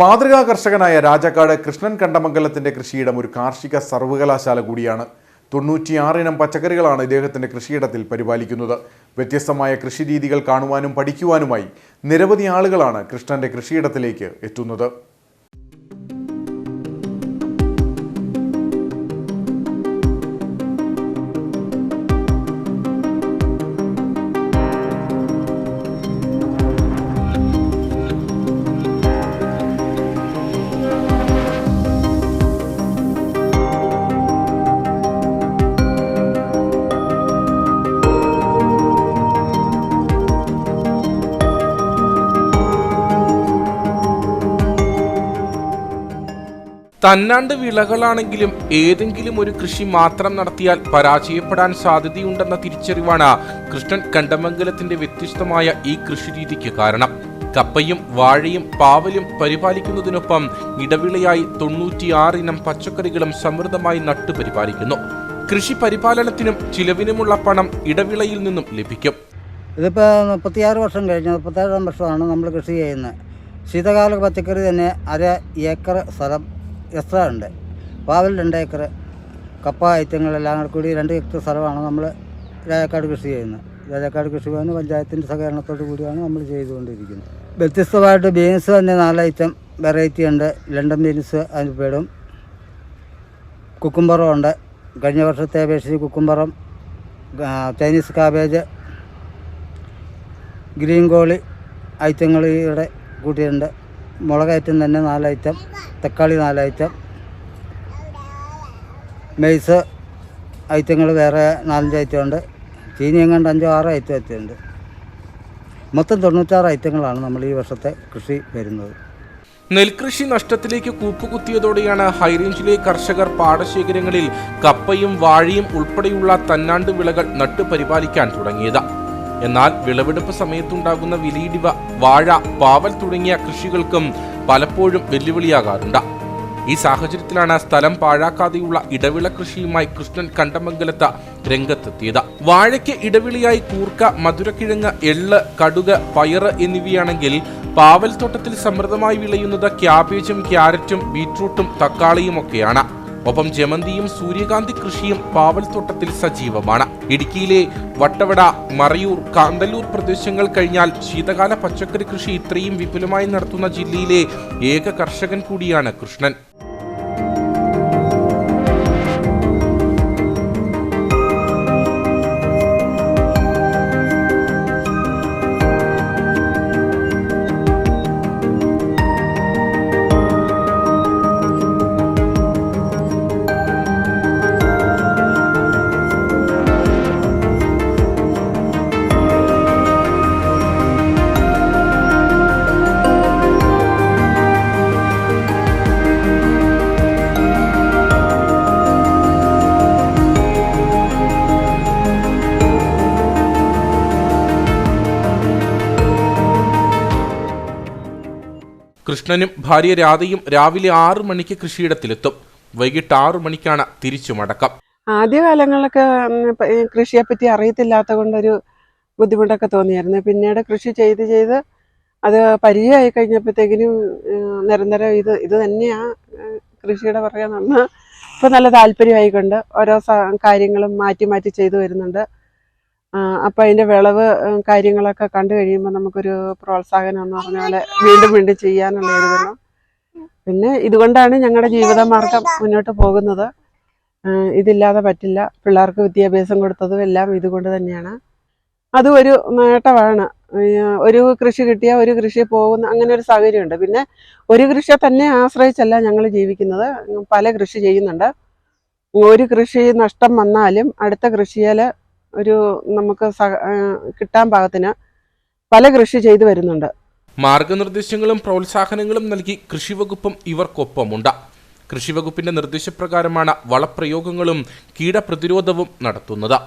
മാതൃകാ കർഷകനായ രാജാക്കാട് കൃഷ്ണൻ കണ്ടമംഗലത്തിന്റെ കൃഷിയിടം ഒരു കാർഷിക സർവകലാശാല കൂടിയാണ്. തൊണ്ണൂറ്റിയാറിനം പച്ചക്കറികളാണ് ഇദ്ദേഹത്തിന്റെ കൃഷിയിടത്തിൽ പരിപാലിക്കുന്നത്. വ്യത്യസ്തമായ കൃഷിരീതികൾ കാണുവാനും പഠിക്കുവാനുമായി നിരവധി ആളുകളാണ് കൃഷ്ണന്റെ കൃഷിയിടത്തിലേക്ക് എത്തുന്നത്. തന്നാണ്ട് വിളകളാണെങ്കിലും ഏതെങ്കിലും ഒരു കൃഷി മാത്രം നടത്തിയാൽ പരാജയപ്പെടാൻ സാധ്യതയുണ്ടെന്ന തിരിച്ചറിവാണ് കൃഷ്ണൻ കണ്ടമംഗലത്തിന്റെ വ്യത്യസ്തമായ ഈ കൃഷിരീതിക്ക് കാരണം. കപ്പയും വാഴയും പാവലും പരിപാലിക്കുന്നതിനൊപ്പം ഇടവിളയായി തൊണ്ണൂറ്റിയാറിനം പച്ചക്കറികളും സമൃദ്ധമായി നട്ടുപരിപാലിക്കുന്നു. കൃഷി പരിപാലനത്തിനും ചിലവിനുമുള്ള പണം ഇടവിളയിൽ നിന്നും ലഭിക്കും. ഇതിപ്പോൾ മുപ്പത്തിയാറ് വർഷം കഴിഞ്ഞു. മുപ്പത്തേഴാം വർഷമാണ് നമ്മൾ കൃഷി ചെയ്യുന്നത്. ശീതകാല പച്ചക്കറി തന്നെ അര ഏക്കർ സ്ഥലം എക്സ്ട്രാ ഉണ്ട്. പാവൽ രണ്ട് ഏക്കർ കപ്പ ഐറ്റങ്ങളെല്ലാം കൂടെ രണ്ട് ഏക്കർ സ്ഥലമാണ് നമ്മൾ രാജാക്കാട് കൃഷി ചെയ്യുന്നത്. രാജാക്കാട് കൃഷി ഭവന് പഞ്ചായത്തിന്റെ സഹകരണത്തോടു കൂടിയാണ് നമ്മൾ ചെയ്തുകൊണ്ടിരിക്കുന്നത്. വ്യത്യസ്തമായിട്ട് ബീൻസ് തന്നെ നാല് ഐറ്റം വെറൈറ്റി ഉണ്ട്. ലണ്ടൻ ബീൻസ് അതിന് പേടും. കുക്കുംബറും ഉണ്ട്. കഴിഞ്ഞ വർഷത്തെ അപേക്ഷിച്ച് കുക്കുംബറും ചൈനീസ് കാബേജ് ഗ്രീൻ കോളി ഐറ്റങ്ങൾ ഇവിടെ കൂട്ടിയിട്ടുണ്ട്. മുളക് ഐറ്റം തന്നെ നാല് ഐറ്റം തക്കാളി നാല് ഐറ്റം മെയ്സ് ഐറ്റങ്ങൾ വേറെ നാലഞ്ച് ഐറ്റം ഉണ്ട് ചീനി എങ്ങാണ്ട് അഞ്ചോ ആറോ ഐറ്റം ഐറ്റം ഉണ്ട്. മൊത്തം തൊണ്ണൂറ്റാറ് ഐറ്റങ്ങളാണ് നമ്മൾ ഈ വർഷത്തെ കൃഷി വരുന്നത്. നെൽകൃഷി നഷ്ടത്തിലേക്ക് കൂപ്പുകുത്തിയതോടെയാണ് ഹൈറേഞ്ചിലെ കർഷകർ പാടശേഖരങ്ങളിൽ കപ്പയും വാഴയും ഉൾപ്പെടെയുള്ള തന്നാണ്ട് വിളകൾ നട്ടുപരിപാലിക്കാൻ തുടങ്ങിയത്. എന്നാൽ വിളവെടുപ്പ് സമയത്തുണ്ടാകുന്ന വിലയിടിവ വാഴ പാവൽ തുടങ്ങിയ കൃഷികൾക്കും പലപ്പോഴും വെല്ലുവിളിയാകാറുണ്ട്. ഈ സാഹചര്യത്തിലാണ് സ്ഥലം പാഴാക്കാതെയുള്ള ഇടവിള കൃഷിയുമായി കൃഷ്ണൻ കണ്ടമംഗലത്ത് രംഗത്തെത്തിയത്. വാഴയ്ക്ക് ഇടവിളിയായി കൂർക്ക മധുരക്കിഴങ്ങ് എള്ള് കടുക് പയറ് എന്നിവയാണെങ്കിൽ പാവൽ തോട്ടത്തിൽ സമൃദ്ധമായി വിളയുന്നത് ക്യാബേജും ക്യാരറ്റും ബീറ്റ്റൂട്ടും തക്കാളിയും ഒക്കെയാണ് ഒപ്പം ജമന്തിയും സൂര്യകാന്തി കൃഷിയും പാവൽ തോട്ടത്തിൽ സജീവമാണ്. ഇടുക്കിയിലെ വട്ടവട മറയൂർ കാന്തല്ലൂർ പ്രദേശങ്ങൾ കഴിഞ്ഞാൽ ശീതകാല പച്ചക്കറി കൃഷി ഇത്രയും വിപുലമായി നടത്തുന്ന ജില്ലയിലെ ഏക കർഷകൻ കൂടിയാണ് കൃഷ്ണൻ. കൃഷ്ണനും ഭാര്യ രാധയും രാവിലെ ആറു മണിക്ക് കൃഷിയിടത്തിലെത്തും. വൈകിട്ട് ആറു മണിക്കാണ് തിരിച്ചു മടക്കം. ആദ്യകാലങ്ങളിലൊക്കെ കൃഷിയെപ്പറ്റി അറിയത്തില്ലാത്ത കൊണ്ടൊരു ബുദ്ധിമുട്ടൊക്കെ തോന്നിയായിരുന്നു. പിന്നീട് കൃഷി ചെയ്ത് ചെയ്ത് അത് പരിചയമായി കഴിഞ്ഞപ്പോഴത്തേക്കിനും നിരന്തരം ഇത് ഇത് തന്നെയാണ് കൃഷിയുടെ പുറകെ ഇപ്പം നല്ല താല്പര്യമായിക്കൊണ്ട് ഓരോ കാര്യങ്ങളും മാറ്റി മാറ്റി ചെയ്തു വരുന്നുണ്ട്. അപ്പം അതിന്റെ വിളവ് കാര്യങ്ങളൊക്കെ കണ്ടു കഴിയുമ്പോൾ നമുക്കൊരു പ്രോത്സാഹനം എന്ന് പറഞ്ഞാൽ വീണ്ടും വീണ്ടും ചെയ്യാനുള്ള ഒരു പിന്നെ ഇതുകൊണ്ടാണ് ഞങ്ങളുടെ ജീവിതമാർഗം മുന്നോട്ട് പോകുന്നത്. ഇതില്ലാതെ പറ്റില്ല. പിള്ളേർക്ക് വിദ്യാഭ്യാസം കൊടുത്തതും എല്ലാം ഇതുകൊണ്ട് തന്നെയാണ്. അതും ഒരു നേട്ടമാണ്. ഒരു കൃഷി കിട്ടിയാൽ ഒരു കൃഷി പോകുന്ന അങ്ങനെ ഒരു സാഹചര്യമുണ്ട്. പിന്നെ ഒരു കൃഷിയെ തന്നെ ആശ്രയിച്ചല്ല ഞങ്ങൾ ജീവിക്കുന്നത്. പല കൃഷി ചെയ്യുന്നുണ്ട്. ഒരു കൃഷി നഷ്ടം വന്നാലും അടുത്ത കൃഷിയിൽ ഒരു നമുക്ക് കിട്ടാൻ പാകത്തിന് പല കൃഷി ചെയ്തു വരുന്നുണ്ട്. മാർഗനിർദ്ദേശങ്ങളും പ്രോത്സാഹനങ്ങളും നൽകി കൃഷിവകുപ്പും ഇവർക്കൊപ്പമുണ്ട്. കൃഷിവകുപ്പിന്റെ നിർദ്ദേശപ്രകാരമാണ് വളപ്രയോഗങ്ങളും കീടപ്രതിരോധവും നടത്തുന്നത്.